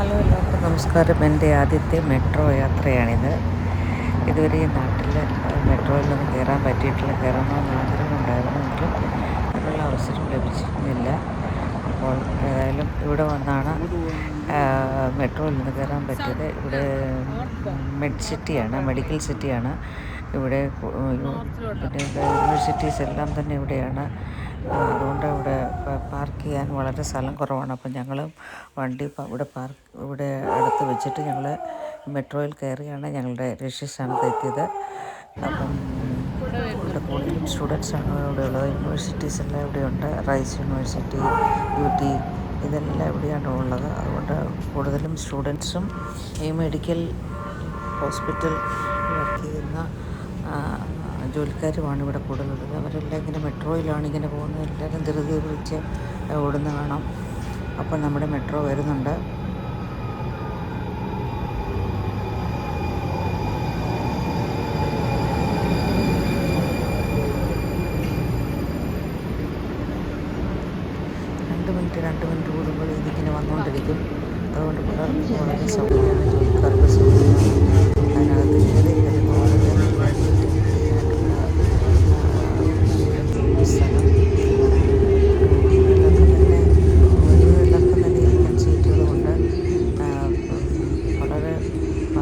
Hello എല്ലാവർക്കും നമസ്കാരം. എന്റെ ആദ്യത്തെ മെട്രോ യാത്രയാണിത്. ഇതുവരെ ഈ നാട്ടിൽ മെട്രോയിലൊന്നും കയറാൻ പറ്റിയിട്ടില്ല. കയറണമെന്ന് ആഗ്രഹമുണ്ടായിരുന്നെങ്കിലും അതിനുള്ള അവസരം ലഭിച്ചിരുന്നില്ല. അപ്പോൾ ഏതായാലും ഇവിടെ വന്നാണ് മെട്രോയിൽ നിന്ന് കയറാൻ പറ്റിയത്. ഇവിടെ മെഡ് സിറ്റിയാണ് മെഡിക്കൽ സിറ്റിയാണ്. ഇവിടെ പിന്നെ യൂണിവേഴ്സിറ്റീസ് എല്ലാം തന്നെ ഇവിടെയാണ്. അതുകൊണ്ട് ഇവിടെ പാർക്ക് ചെയ്യാൻ വളരെ സ്ഥലം കുറവാണ്. അപ്പം ഞങ്ങൾ വണ്ടി ഇവിടെ പാർക്ക് ഇവിടെ അടുത്ത് വെച്ചിട്ട് ഞങ്ങൾ മെട്രോയിൽ കയറിയാണ് ഞങ്ങളുടെ ലക്ഷ്യസ്ഥാനത്ത് എത്തിയത്. അപ്പം ഇവിടെ കൂടുതലും സ്റ്റുഡൻസാണ് ഇവിടെ ഉള്ളത്. യൂണിവേഴ്സിറ്റീസ് എല്ലാം ഇവിടെയുണ്ട് റൈസ് യൂണിവേഴ്സിറ്റി യു ടി ഇതെല്ലാം ഇവിടെയാണ് ഉള്ളത്. അതുകൊണ്ട് കൂടുതലും സ്റ്റുഡൻസും ഈ മെഡിക്കൽ ഹോസ്പിറ്റൽ വർക്ക് ചെയ്യുന്ന ജോലിക്കാരുമാണ് ഇവിടെ കൂടുന്നത്. അവരെല്ലാം ഇങ്ങനെ മെട്രോയിലാണ് ഇങ്ങനെ പോകുന്നത്. എല്ലാവരും ധൃതി വിളിച്ച് ഓടുന്ന കാണാം. അപ്പം നമ്മുടെ മെട്രോ വരുന്നുണ്ട്. രണ്ട് മിനിറ്റ് രണ്ട് മിനിറ്റ് കൂടുമ്പോൾ ഇതിങ്ങനെ വന്നുകൊണ്ടിരിക്കും. അതുകൊണ്ട് പിള്ളേർക്ക് വളരെ സൗകര്യമാണ് ജോലിക്കാർക്ക് സൗകര്യമാണ്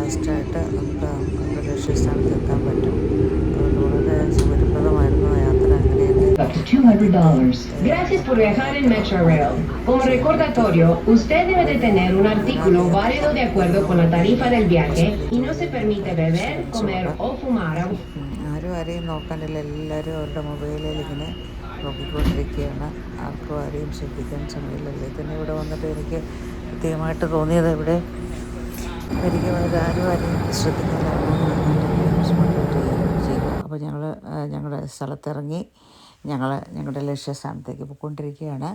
ഫാസ്റ്റായിട്ട് നമുക്ക് നമ്മുടെ ലക്ഷ്യസ്ഥാനത്ത് എത്താൻ പറ്റും. അതുകൊണ്ട് വളരെ സൗകര്യപ്രദമായിരുന്നു യാത്ര. അങ്ങനെയല്ലേ up to $200. Gracias por viajar en Metrorail. Como recordatorio, usted debe de tener un artículo válido de acuerdo con la tarifa del viaje y no se permite beber, comer o fumar. ആരും ആരെയും നോക്കാനില്ല. എല്ലാവരും അവരുടെ മൊബൈലിൽ ഇങ്ങനെ നോക്കിക്കൊണ്ടിരിക്കുകയാണ്. ആർക്കും ആരെയും ശ്രദ്ധിക്കാൻ സമയമില്ലല്ലേ ഇതിന് ഇവിടെ വന്നിട്ട് എനിക്ക് പ്രത്യേകമായിട്ട് തോന്നിയത് ഇവിടെ എനിക്ക് അത് ആരും ആരെയും ശ്രദ്ധിക്കാതെ അപ്പോൾ ഞങ്ങൾ ഞങ്ങളുടെ സ്ഥലത്തിറങ്ങി ഞങ്ങൾ ഞങ്ങളുടെ ലക്ഷ്യസ്ഥാനത്തേക്ക് പോയിക്കൊണ്ടിരിക്കുകയാണ്.